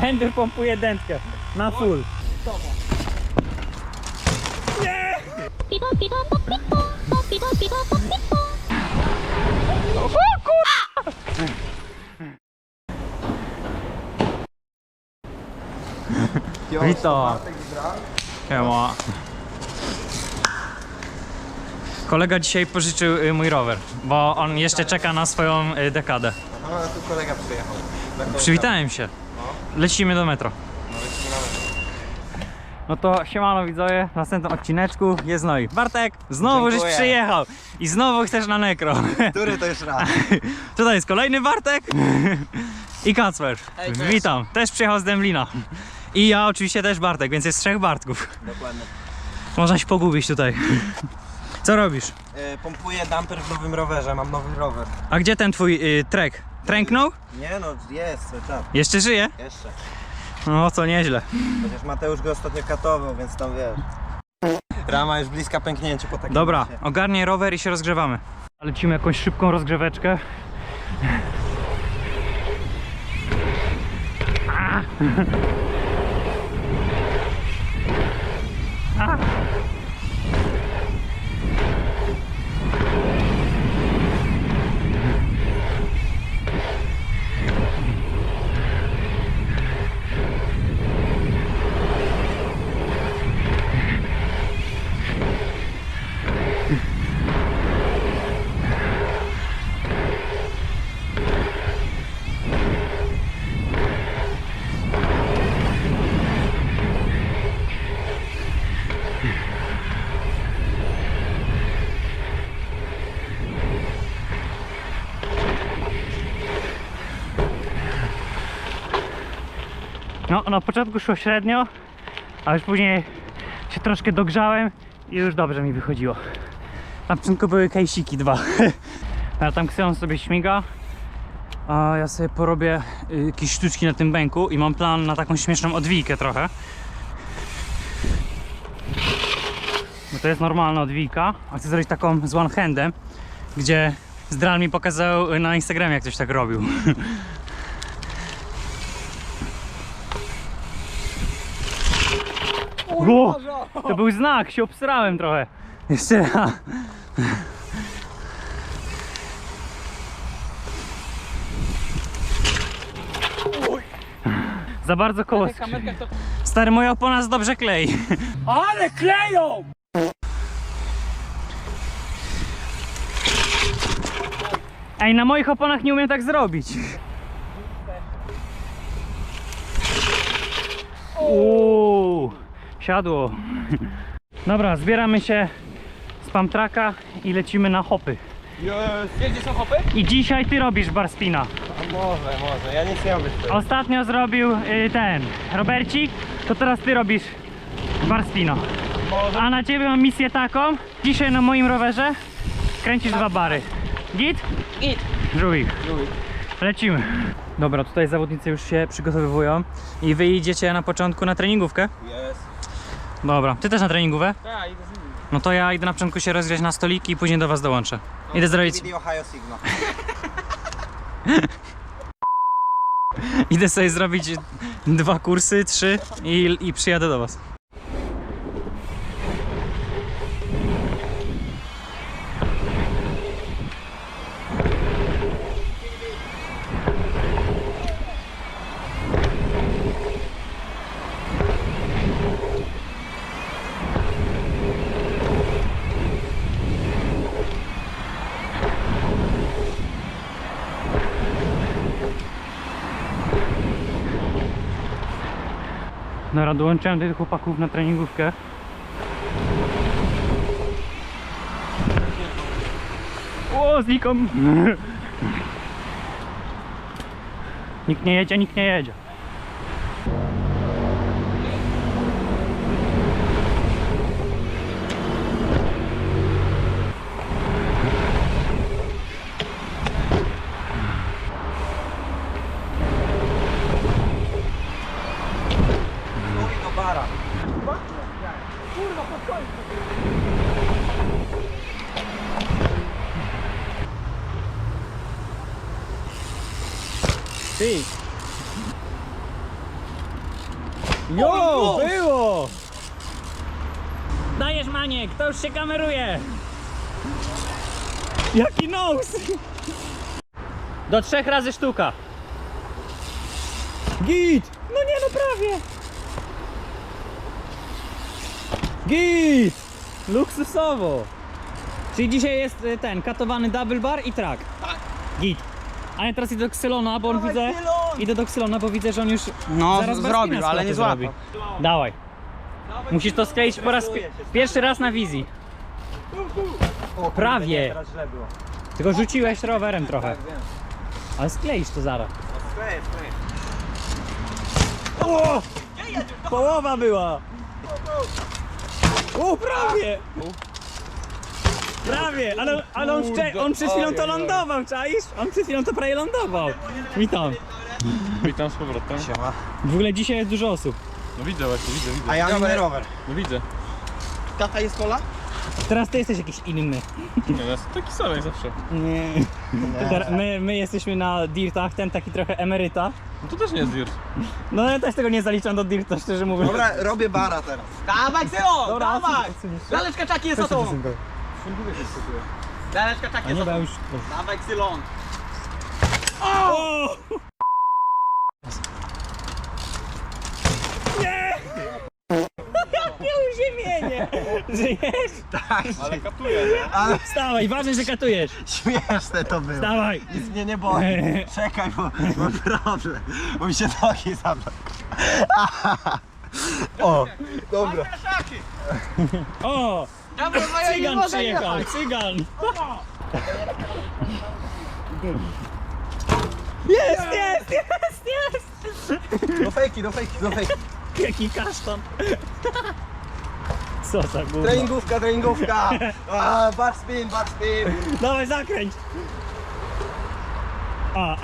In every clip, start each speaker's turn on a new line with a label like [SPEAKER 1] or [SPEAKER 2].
[SPEAKER 1] Henry pompuje dętkę. Na full. Witam. Siema. Kolega dzisiaj pożyczył y, mój rower, bo on jeszcze czeka na swoją y, dekadę.
[SPEAKER 2] No, tu kolega przyjechał.
[SPEAKER 1] Przywitałem się. Lecimy do metro.
[SPEAKER 2] No, lecimy na metro.
[SPEAKER 1] No to siemano widzowie, w następnym odcineczku jest Noi. Bartek, znowu żeś
[SPEAKER 2] Dziękuję.
[SPEAKER 1] przyjechał i znowu chcesz na nekro.
[SPEAKER 2] Który to już raz?
[SPEAKER 1] Tutaj jest kolejny Bartek i Kacper.
[SPEAKER 2] Hej, cześć.
[SPEAKER 1] Witam, też przyjechał z Dęblina. I ja oczywiście też Bartek, więc jest trzech Bartków.
[SPEAKER 2] Dokładnie.
[SPEAKER 1] Można się pogubić tutaj. Co robisz?
[SPEAKER 2] E, pompuję damper w nowym rowerze, mam nowy rower.
[SPEAKER 1] A gdzie ten twój y, trek? Tręknął?
[SPEAKER 2] Nie no, jest, cały czas.
[SPEAKER 1] Jeszcze żyje?
[SPEAKER 2] Jeszcze.
[SPEAKER 1] No to nieźle.
[SPEAKER 2] Chociaż Mateusz go ostatnio katował, więc tam wiesz. Rama już bliska pęknięciu po takim
[SPEAKER 1] Dobra,
[SPEAKER 2] czasie.
[SPEAKER 1] ogarnij rower i się rozgrzewamy. Lecimy jakąś szybką rozgrzeweczkę. A! A! No, na początku szło średnio, a już później się troszkę dogrzałem i już dobrze mi wychodziło. Na początku były kejsiki dwa. A tam Kseon sobie śmiga, a ja sobie porobię y, jakieś sztuczki na tym bęku i mam plan na taką śmieszną odwijkę trochę. Bo to jest normalna odwijka, a chcę zrobić taką z one handem, gdzie Zdral mi pokazał na Instagramie jak ktoś tak robił. O, to był znak, się obsrałem trochę. Jeszcze raz. Za bardzo koło. skrzyni. Stary, moja opona dobrze klei.
[SPEAKER 3] Ale kleją!
[SPEAKER 1] Ej, na moich oponach nie umiem tak zrobić. Uuu, siadło. Dobra, zbieramy się z pamtraka i lecimy na hopy.
[SPEAKER 3] Wiesz gdzie są hopy?
[SPEAKER 1] I dzisiaj ty robisz barspina.
[SPEAKER 2] A może, może, ja nic nie robię tym.
[SPEAKER 1] Ostatnio zrobił y, ten Robercik, to teraz ty robisz barspino. A na ciebie mam misję taką. Dzisiaj na moim rowerze kręcisz dwa bary. Git?
[SPEAKER 3] Git.
[SPEAKER 1] Żółwik. Lecimy. Dobra, tutaj zawodnicy już się przygotowywują i wy idziecie na początku na treningówkę?
[SPEAKER 2] Jest.
[SPEAKER 1] Dobra, ty też na treningówkę?
[SPEAKER 3] Tak, idę z nimi.
[SPEAKER 1] No to ja idę na początku się rozgrzać na stoliki i później do was dołączę. Idę zrobić,
[SPEAKER 2] Ohio Sigma.
[SPEAKER 1] idę sobie zrobić dwa kursy, trzy i, i przyjadę do was. Dobra, dołączyłem tych chłopaków na treningówkę. O, znikam! Nikt nie jedzie, nikt nie jedzie.
[SPEAKER 2] Mówi do bara.
[SPEAKER 1] Ty! Jo, było! Dajesz Maniek, to już się kameruje! Jaki nos! Do trzech razy sztuka. Git! No nie, no prawie! Git! Luksusowo! Czyli dzisiaj jest y, ten, katowany double bar i track. Tak. Git. Ale teraz idę do Xylona, bo on widzę... Idę do Xylona, bo widzę, że on już
[SPEAKER 3] No,
[SPEAKER 1] zaraz
[SPEAKER 3] zrobił, ale nie
[SPEAKER 1] floty
[SPEAKER 3] złapał.
[SPEAKER 1] Dawaj. Musisz to skleić po raz pi- pierwszy raz na wizji.
[SPEAKER 2] O,
[SPEAKER 1] Prawie.
[SPEAKER 2] Nie, teraz źle było.
[SPEAKER 1] Tylko rzuciłeś rowerem trochę. Ale skleisz to zaraz.
[SPEAKER 2] Skleję, skleję.
[SPEAKER 1] O! Połowa była! O, prawie! Prawie, ale, ale on, wcze- on przed chwilą to lądował, czaisz? On przed chwilą to prawie lądował. Witam.
[SPEAKER 4] Witam z powrotem.
[SPEAKER 2] Siema.
[SPEAKER 1] W ogóle dzisiaj jest dużo osób.
[SPEAKER 4] No widzę właśnie, widzę, widzę.
[SPEAKER 2] A ja mam inny rower.
[SPEAKER 4] No widzę.
[SPEAKER 2] Tata jest kola?
[SPEAKER 1] Teraz ty jesteś jakiś inny.
[SPEAKER 4] Nie, no jest taki sam jak zawsze.
[SPEAKER 1] Nie. Teraz My, my jesteśmy na dirtach, ten taki trochę emeryta.
[SPEAKER 4] No to też nie jest dirt.
[SPEAKER 1] No ja też tego nie zaliczam do dirta, szczerze mówiąc.
[SPEAKER 2] Dobra, robię bara teraz.
[SPEAKER 3] Dawaj,
[SPEAKER 1] Dobra,
[SPEAKER 3] dawaj!
[SPEAKER 1] odsuniesz się.
[SPEAKER 3] Laleczka czaki jest za tobą. Laleczka czaki
[SPEAKER 1] A
[SPEAKER 3] jest
[SPEAKER 1] nie,
[SPEAKER 3] za
[SPEAKER 1] bo ja
[SPEAKER 3] tobą.
[SPEAKER 1] już...
[SPEAKER 3] Dawaj, Xylon.
[SPEAKER 1] O! Nie! Jakie Żyjesz?
[SPEAKER 4] Ale kapuje, nie?
[SPEAKER 2] Ale
[SPEAKER 1] Wstawaj, ważne, że katujesz.
[SPEAKER 2] śmieszne to było.
[SPEAKER 1] Wstawaj.
[SPEAKER 2] Nic mnie nie boli. Czekaj, bo mam problem. Bo mi się nogi zablokują. O, dobra.
[SPEAKER 1] O!
[SPEAKER 3] Dobra, ja nie
[SPEAKER 1] Cygan
[SPEAKER 3] mogę
[SPEAKER 1] przyjechał,
[SPEAKER 3] jechać.
[SPEAKER 1] cygan! Jest, jest, jest, jest!
[SPEAKER 2] Do fejki, do fejki, do fejki.
[SPEAKER 1] Jaki kasztan! Co za gówno?
[SPEAKER 2] Treningówka, treningówka. A, bar spin, bar spin.
[SPEAKER 1] Dawaj, zakręć! A.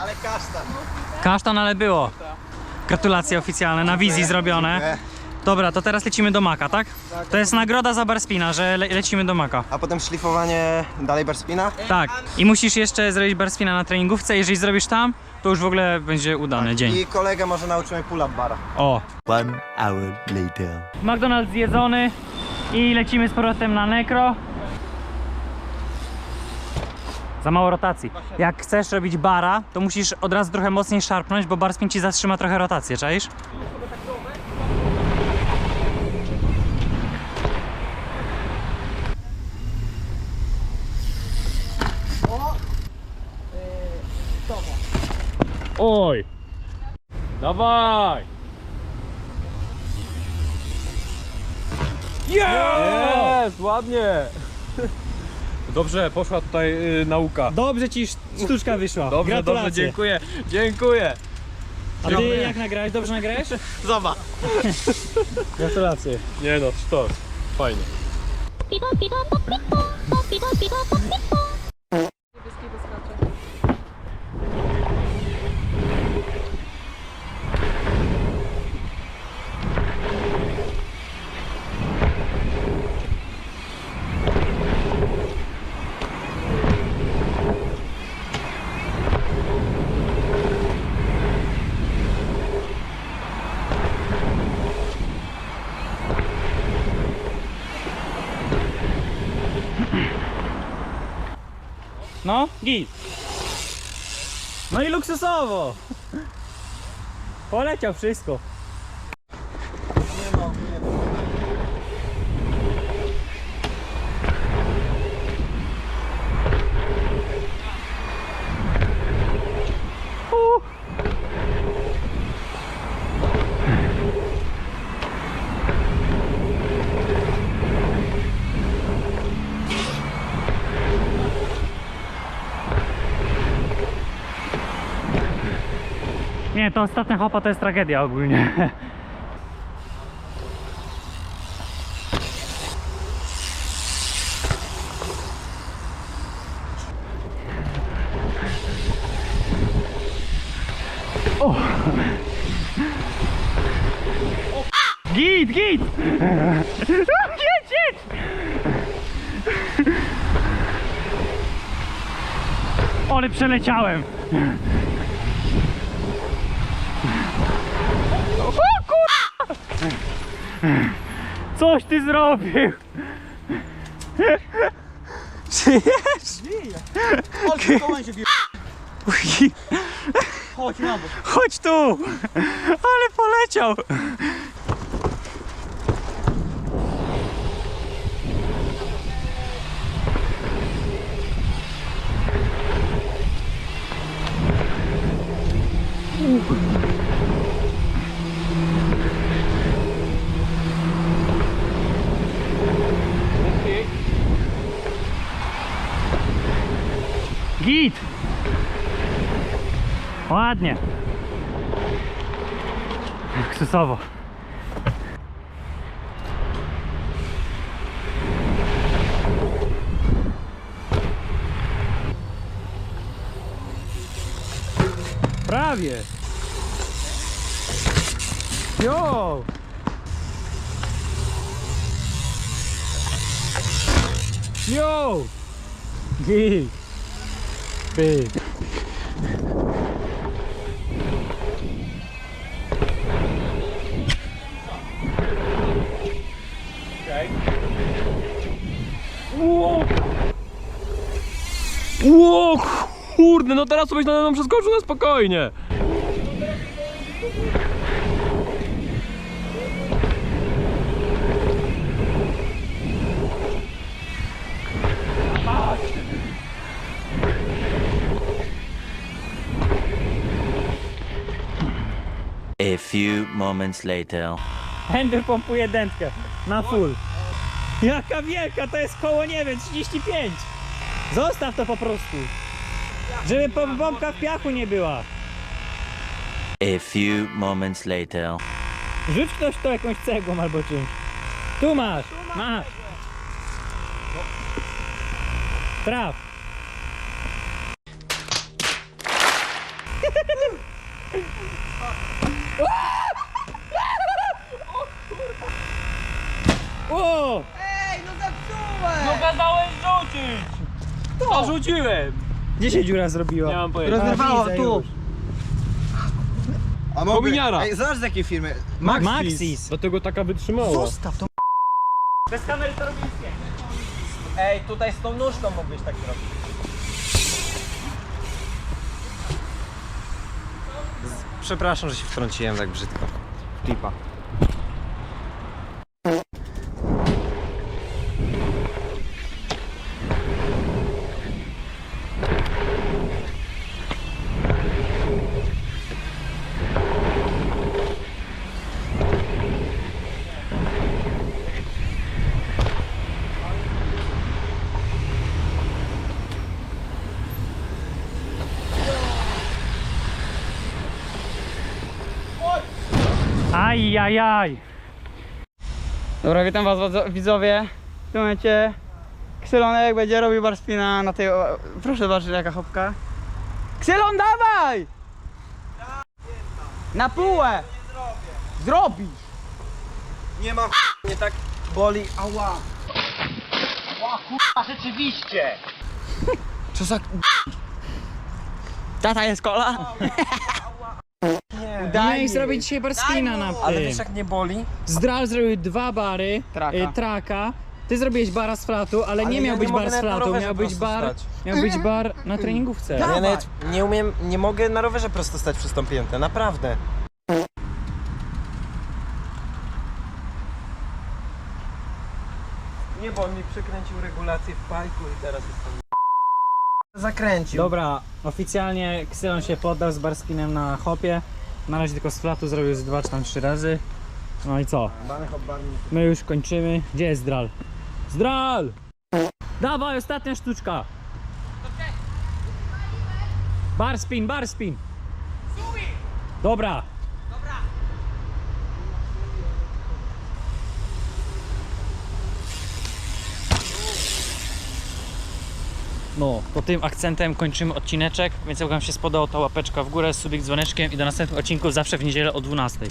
[SPEAKER 2] Ale kasztan.
[SPEAKER 1] Kasztan, ale było. Gratulacje oficjalne, na wizji zrobione. Dobra, to teraz lecimy do Maka, tak? To jest nagroda za Barspina, że le lecimy do Maka.
[SPEAKER 2] A potem szlifowanie dalej bar spina.
[SPEAKER 1] Tak. I musisz jeszcze zrobić Barspina na treningówce. Jeżeli zrobisz tam, to już w ogóle będzie udany dzień.
[SPEAKER 2] I kolega może nauczymy pull-up bara.
[SPEAKER 1] O.
[SPEAKER 5] One hour later.
[SPEAKER 1] McDonald's zjedzony i lecimy z powrotem na Necro. Za mało rotacji. Jak chcesz robić bara, to musisz od razu trochę mocniej szarpnąć, bo bar spin ci zatrzyma trochę rotację, czaisz?
[SPEAKER 4] Oj! Dawaj! Jest! Ładnie! Dobrze, poszła tutaj y, nauka.
[SPEAKER 1] Dobrze ci sztuczka wyszła.
[SPEAKER 4] Dobrze, dobrze, dziękuję, dziękuję.
[SPEAKER 1] A ty jak nagrałeś? Dobrze nagrałeś?
[SPEAKER 2] Zobacz.
[SPEAKER 1] Gratulacje.
[SPEAKER 4] Nie no, sztos. Fajnie.
[SPEAKER 1] No, git. No i luksusowo. Poleciał wszystko. To ostatnia hopa to jest tragedia ogólnie. O! Git, git! Jedź, jedź! Przeleciałem! Coś ty zrobił! Żyjesz?
[SPEAKER 3] Chodź, kołem się bije.
[SPEAKER 1] Uj,
[SPEAKER 3] Chodź na bok.
[SPEAKER 1] Chodź tu! Ale poleciał! Git! Ładnie. Luksusowo. Prawie. Jo! Jo! Git! Big.
[SPEAKER 4] Ło! Kurde, no teraz byś nade mną przeskoczył na spokojnie.
[SPEAKER 5] Few moments later.
[SPEAKER 1] Henry pompuje dętkę na full. Jaka wielka, to jest koło, nie wiem, 35. Zostaw to po prostu. Żeby pompka w piachu nie była.
[SPEAKER 5] A few moments later.
[SPEAKER 1] Rzuć ktoś to jakąś cegłą albo czymś. Tu masz, masz. Traf. O!
[SPEAKER 3] Ej, no zepsułeś!
[SPEAKER 4] No kazałeś rzucić! To rzuciłem!
[SPEAKER 1] Gdzie się dziura zrobiła?
[SPEAKER 4] Nie mam pojęcia.
[SPEAKER 3] Rozrywało
[SPEAKER 1] widzę
[SPEAKER 3] tu.
[SPEAKER 1] już.
[SPEAKER 2] A mogę...
[SPEAKER 4] Kominiara.
[SPEAKER 2] Ej, zobacz z jakiej firmy.
[SPEAKER 1] Maxis.
[SPEAKER 4] Dlatego taka wytrzymała.
[SPEAKER 2] Zostaw to.
[SPEAKER 1] Bez kamery to robimy
[SPEAKER 2] Ej, tutaj z tą nóżką mógłbyś tak zrobić. Przepraszam, że się wtrąciłem tak brzydko. Klipa.
[SPEAKER 1] Aj, aj, aj.
[SPEAKER 3] Dobra, witam was widzowie. W tym momencie Ksylonek będzie robił bar spina na tej... o- Proszę zobaczyć jaka hopka. Ksylon dawaj! Na półę! Zrobisz!
[SPEAKER 2] Nie mam nie tak boli. Ała.
[SPEAKER 3] Co za... Tata jest kola?
[SPEAKER 2] Nie.
[SPEAKER 3] Daj mi.
[SPEAKER 1] zrobić dzisiaj barspina na
[SPEAKER 2] Ale
[SPEAKER 1] tym.
[SPEAKER 2] wiesz jak nie boli?
[SPEAKER 1] Zdral zrobił dwa bary,
[SPEAKER 3] Traka.
[SPEAKER 1] y, traka. Ty zrobiłeś bara z flatu, ale, nie
[SPEAKER 2] ja
[SPEAKER 1] miał
[SPEAKER 2] nie
[SPEAKER 1] być
[SPEAKER 2] mogę
[SPEAKER 1] bar z
[SPEAKER 2] nawet na
[SPEAKER 1] flatu,
[SPEAKER 2] rowerze
[SPEAKER 1] miał być bar,
[SPEAKER 2] stać.
[SPEAKER 1] miał być bar na treningówce.
[SPEAKER 2] Ja nawet nie umiem, nie mogę na rowerze prosto stać przez tą piętę, naprawdę. Nie, bo on mi przekręcił regulację w pajku i teraz jestem... Zakręcił.
[SPEAKER 1] Dobra, oficjalnie Ksylon się poddał z barspinem na hopie. Na razie tylko z flatu zrobił z dwa czy tam trzy razy. No i co? My już kończymy. Gdzie jest Zdral? Zdral! Dawaj, ostatnia sztuczka! Bar spin, bar spin! Dobra! No, to tym akcentem kończymy odcineczek, więc jak Wam się spodobał, to łapeczka w górę, subik dzwoneczkiem i do następnych odcinków zawsze w niedzielę o 12.